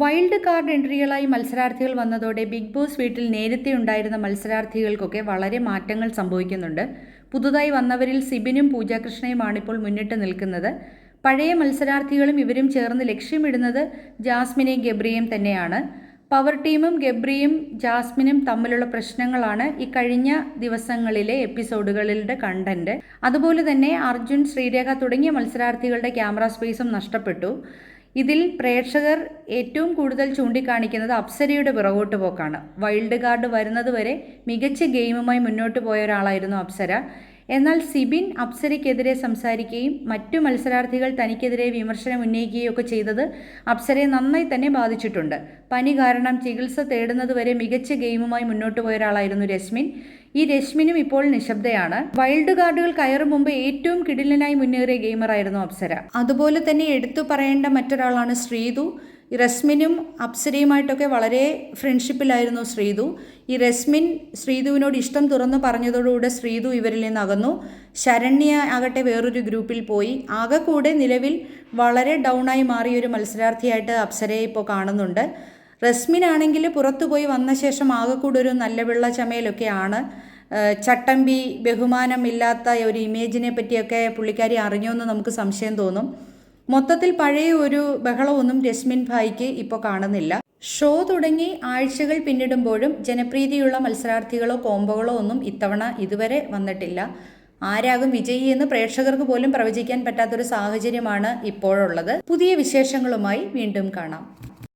Wild card എൻട്രികളായി മത്സരാർത്ഥികൾ വന്നതോടെ big boss വീട്ടിൽ നേരത്തെ ഉണ്ടായിരുന്ന മത്സരാർത്ഥികൾക്കൊക്കെ വളരെ മാറ്റങ്ങൾ സംഭവിക്കുന്നുണ്ട്. പുതുതായി വന്നവരിൽ സിബിനും പൂജാകൃഷ്ണയുമാണ് ഇപ്പോൾ മുന്നിട്ട് നിൽക്കുന്നത്. പഴയ മത്സരാർത്ഥികളും ഇവരും ചേർന്ന് ലക്ഷ്യമിടുന്നത് ജാസ്മിനെയും ഗബ്രിയും തന്നെയാണ്. പവർ ടീമും ഗബ്രിയും ജാസ്മിനും തമ്മിലുള്ള പ്രശ്നങ്ങളാണ് ഈ കഴിഞ്ഞ ദിവസങ്ങളിലെ എപ്പിസോഡുകളുടെ കണ്ടന്റ്. അതുപോലെ തന്നെ അർജുൻ ശ്രീരേഖ തുടങ്ങിയ മത്സരാർത്ഥികളുടെ ക്യാമറ സ്പേസും നഷ്ടപ്പെട്ടു. ഇതിൽ പ്രേക്ഷകർ ഏറ്റവും കൂടുതൽ ചൂണ്ടിക്കാണിക്കുന്നത് അപ്സരയുടെ പിറകോട്ട് പോക്കാണ്. വൈൽഡ് കാർഡ് വരുന്നതുവരെ മികച്ച ഗെയിമുമായി മുന്നോട്ട് പോയ ഒരാളായിരുന്നു അപ്സര. എന്നാൽ സിബിൻ അപ്സരയ്ക്കെതിരെ സംസാരിക്കുകയും മറ്റു മത്സരാർത്ഥികൾ തനിക്കെതിരെ വിമർശനം ഉന്നയിക്കുകയും ഒക്കെ ചെയ്തത് അപ്സരയെ നന്നായി തന്നെ ബാധിച്ചിട്ടുണ്ട്. പനി കാരണം ചികിത്സ തേടുന്നതുവരെ മികച്ച ഗെയിമുമായി മുന്നോട്ട് പോയ ഒരാളായിരുന്നു രശ്മിൻ ഈ രശ്മിനും ഇപ്പോൾ നിശബ്ദയാണ്. വൈൽഡ് കാർഡുകൾ കയറും മുമ്പ് ഏറ്റവും കിടിലനായി മുന്നേറിയ ഗെയിമറായിരുന്നു അപ്സര. അതുപോലെ തന്നെ എടുത്തു പറയേണ്ട മറ്റൊരാളാണ് ശ്രീതു. റസ്മിനും അപ്സരയുമായിട്ടൊക്കെ വളരെ ഫ്രണ്ട്ഷിപ്പിലായിരുന്നു ശ്രീതു. ഈ റസ്മിൻ ശ്രീതുവിനോട് ഇഷ്ടം തുറന്നു പറഞ്ഞതോടുകൂടെ ശ്രീതു ഇവരിൽ നിന്ന് അകന്നു. ശരണ്യ ആകട്ടെ വേറൊരു ഗ്രൂപ്പിൽ പോയി. ആകെ കൂടെ നിലവിൽ വളരെ ഡൗണായി മാറിയൊരു മത്സരാർത്ഥിയായിട്ട് അപ്സരയെ ഇപ്പോൾ കാണുന്നുണ്ട്. റസ്മിനാണെങ്കിൽ പുറത്തുപോയി വന്ന ശേഷം ആകെക്കൂടെ ഒരു നല്ല വെള്ള ചമയലൊക്കെയാണ്. ചട്ടമ്പി ബഹുമാനമില്ലാത്ത ഒരു ഇമേജിനെ പറ്റിയൊക്കെ പുള്ളിക്കാരി അറിഞ്ഞോ എന്ന് നമുക്ക് സംശയം തോന്നും. മൊത്തത്തിൽ പഴയ ഒരു ബഹളമൊന്നും രശ്മിൻ ഭായിക്ക് ഇപ്പോൾ കാണുന്നില്ല. ഷോ തുടങ്ങി ആഴ്ചകൾ പിന്നിടുമ്പോഴും ജനപ്രീതിയുള്ള മത്സരാർത്ഥികളോ കോംബോകളോ ഒന്നും ഇത്തവണ ഇതുവരെ വന്നിട്ടില്ല. ആരാകും വിജയി എന്ന് പ്രേക്ഷകർക്ക് പോലും പ്രവചിക്കാൻ പറ്റാത്തൊരു സാഹചര്യമാണ് ഇപ്പോഴുള്ളത്. പുതിയ വിശേഷങ്ങളുമായി വീണ്ടും കാണാം.